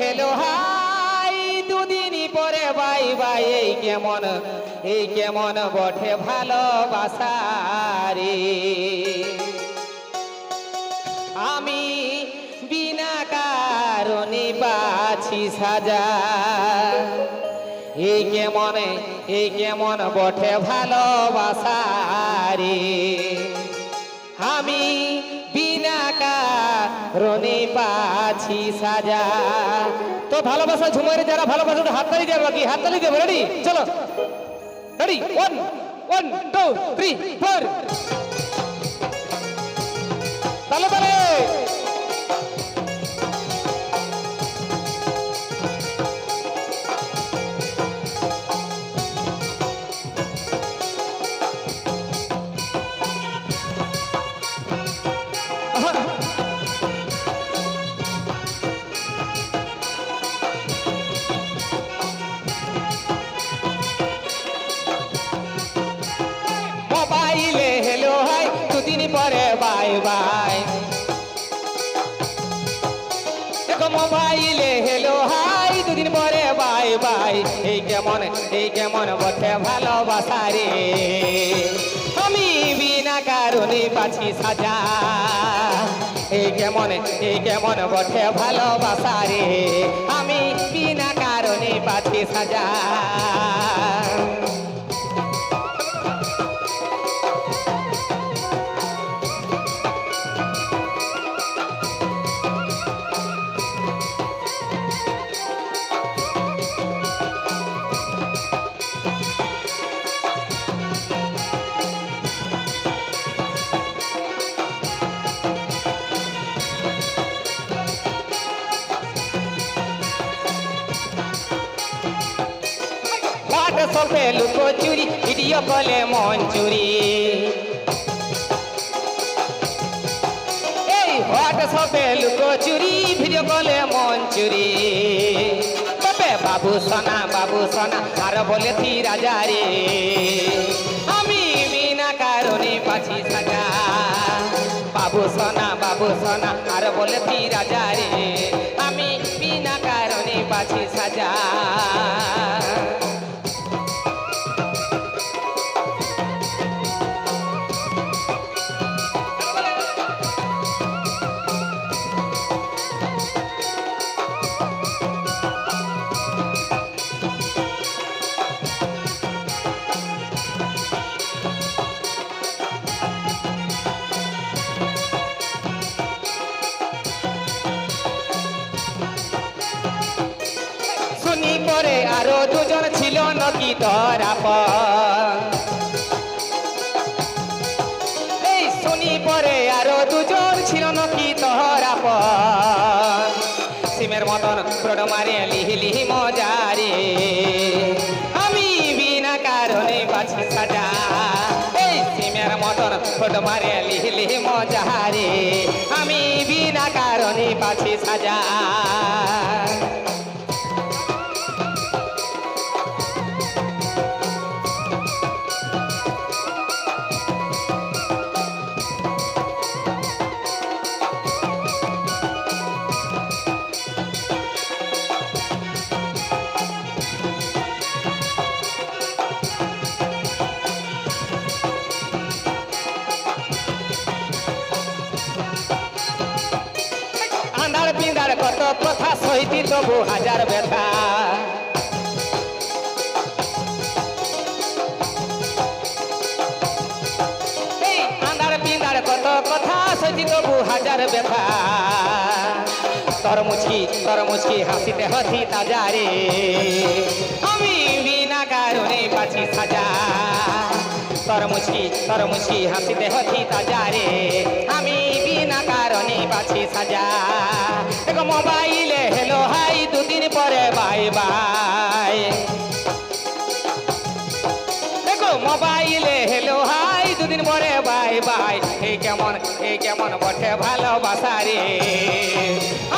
Hello high দুদিন পরে bye bye, এই কেমন এই কেমন বটে ভালোবাসা রে আমি বিনা কারণে পাছি সাজা। এই কেমন এই কেমন বটে ভালোবাসা রে আমি কারণে পাছি সাজা। তো ভালোবাসা ঝুমারে যারা ভালোবাসা হাত হাততালি দেবে বাকি হাততালি দেব রেডি চলো। Ready one one two three four bye দেখো মোবাইলে হেলো হাই, দুদিন পরে বাই বাই। এই কেমন এই কেমন বটে ভালোবাসা রে। আমি বিনা কারণে পাছি সাজা। এই কেমন এই কেমন বটে ভালোবাসা রে। আমি বিনা কারণে পাছি সাজা। হোয়াটসঅ্যাপে লুকো চুরি, ভিডিও কলে মন চুরি। এই হোয়াটসঅ্যাপে লুকো চুরি, ভিডিও কলে মন চুরি। তবে বাবু সোনা বাবু সোনা, আর বলে থি রাজা রে। আমি বিনা কারণে পাছি সাজা। বাবু সোনা বাবু সোনা, আর বলে থি রাজা রে। পরে আরও দুজন ছিল নকি তরাপন এই শুনি পরে আরও দুজন ছিল নকি তরাপন সিমের মতন ফ্রড মারে, লিহি লিহি মজারে আমি বিনা কারণে বাছি সাজা। এই সিমের মতন ফ্রড মারে, লিহি লিহি মজারে আমি বিনা কারণে বাছি সাজা। কথা সহিতি তবু হাজার ব্যথা। কত কথা সহিতি তবু হাজার ব্যথা। হাসিতে হতি আমি বিনা কারণে পাছি সাজা। তর মুচকি তর মুচকি হাসিতে হতি পাছি সাজা। দেখো মোবাইলে হেলো হাই, দুদিন পরে বাই বাই। দেখো মোবাইলে হেলো হাই, দুদিন পরে বাই বাই। এই কেমন এই কেমন বটে ভালোবাসা রে।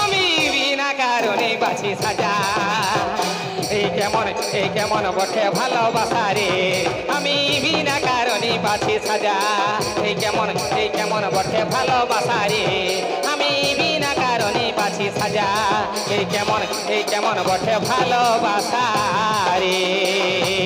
আমি বিনা কারণে বাছি সাজা। এই কেমন এই কেমন বটে ভালোবাসা রে। আমি বিনা কারণে বাছি সাজা। এই কেমন এই কেমন বটে ভালোবাসা রে। কারণে পাছি সাজা। এই কেমন এই কেমন বটে ভালোবাসা রে।